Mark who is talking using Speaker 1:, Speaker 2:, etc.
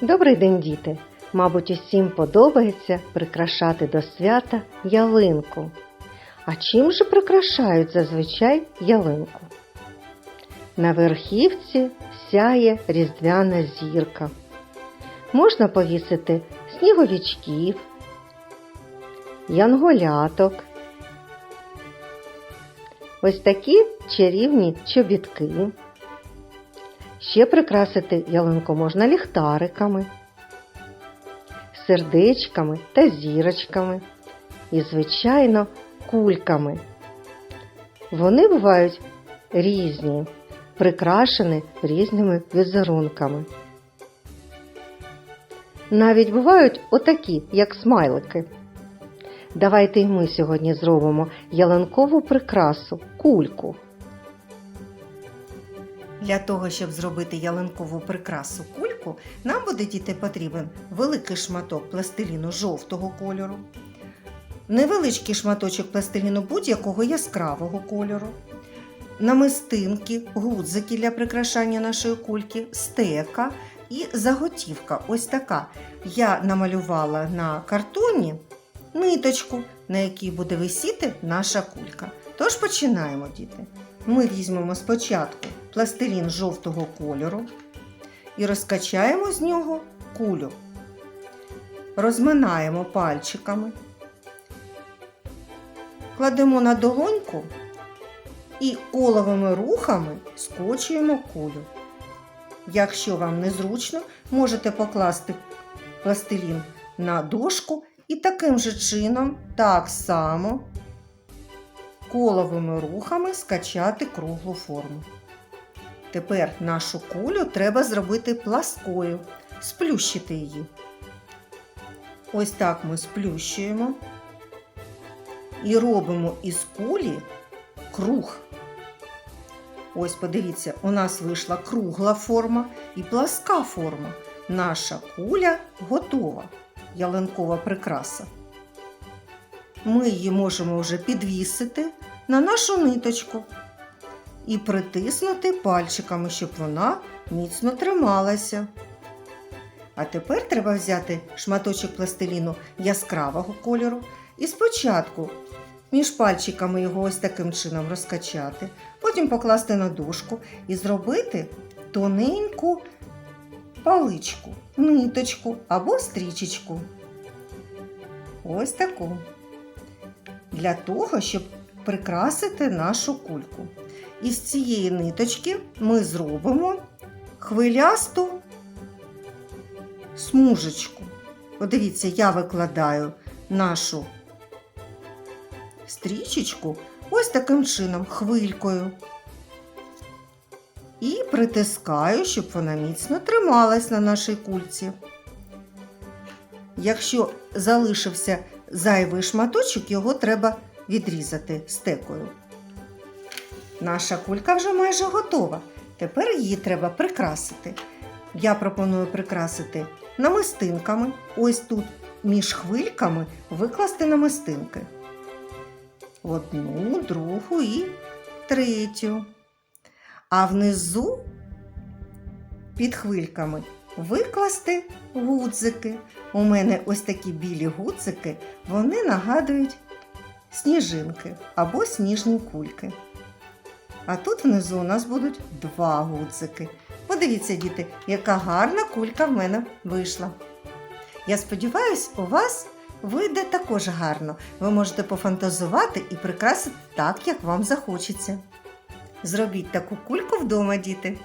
Speaker 1: Добрий день, діти! Мабуть, усім подобається прикрашати до свята ялинку. А чим же прикрашають зазвичай ялинку? На верхівці сяє різдвяна зірка. Можна повісити сніговичків, янголяток. Ось такі чарівні чобітки. Ще прикрасити ялинку можна ліхтариками, сердечками та зірочками і, звичайно, кульками. Вони бувають різні, прикрашені різними візерунками. Навіть бувають отакі, як смайлики. Давайте й ми сьогодні зробимо ялинкову прикрасу кульку.
Speaker 2: Для того, щоб зробити ялинкову прикрасу кульку, нам буде діти потрібен великий шматок пластиліну жовтого кольору, невеличкий шматочок пластиліну будь-якого яскравого кольору, намистинки, гудзики для прикрашання нашої кульки, стека і заготівка. Ось така. Я намалювала на картоні ниточку, на якій буде висіти наша кулька. Тож починаємо, діти. Ми візьмемо спочатку пластилін жовтого кольору і розкачаємо з нього кулю. Розминаємо пальчиками, кладемо на долоньку і коловими рухами скочуємо кулю. Якщо вам незручно, можете покласти пластилін на дошку і таким же чином, так само, коловими рухами скачати круглу форму. Тепер нашу кулю треба зробити пласкою, сплющити її. Ось так ми сплющуємо і робимо із кулі круг. Ось подивіться, у нас вийшла кругла форма і пласка форма. Наша куля готова, ялинкова прикраса. Ми її можемо вже підвісити на нашу ниточку і притиснути пальчиками, щоб вона міцно трималася. А тепер треба взяти шматочок пластиліну яскравого кольору і спочатку між пальчиками його ось таким чином розкачати, потім покласти на дошку і зробити тоненьку паличку, ниточку або стрічечку. Ось таку. Для того, щоб прикрасити нашу кульку. Із цієї ниточки ми зробимо хвилясту смужечку. Подивіться, я викладаю нашу стрічечку ось таким чином, хвилькою. І притискаю, щоб вона міцно трималась на нашій кульці. Якщо залишився зайвий шматочок, його треба відрізати стекою. Наша кулька вже майже готова. Тепер її треба прикрасити. Я пропоную прикрасити намистинками. Ось тут між хвильками викласти намистинки. Одну, другу і третю. А внизу під хвильками викласти гудзики. У мене ось такі білі гудзики, вони нагадують сніжинки або сніжні кульки. А тут внизу у нас будуть два гудзики. Подивіться, діти, яка гарна кулька в мене вийшла. Я сподіваюся, у вас вийде також гарно. Ви можете пофантазувати і прикрасити так, як вам захочеться. Зробіть таку кульку вдома, діти.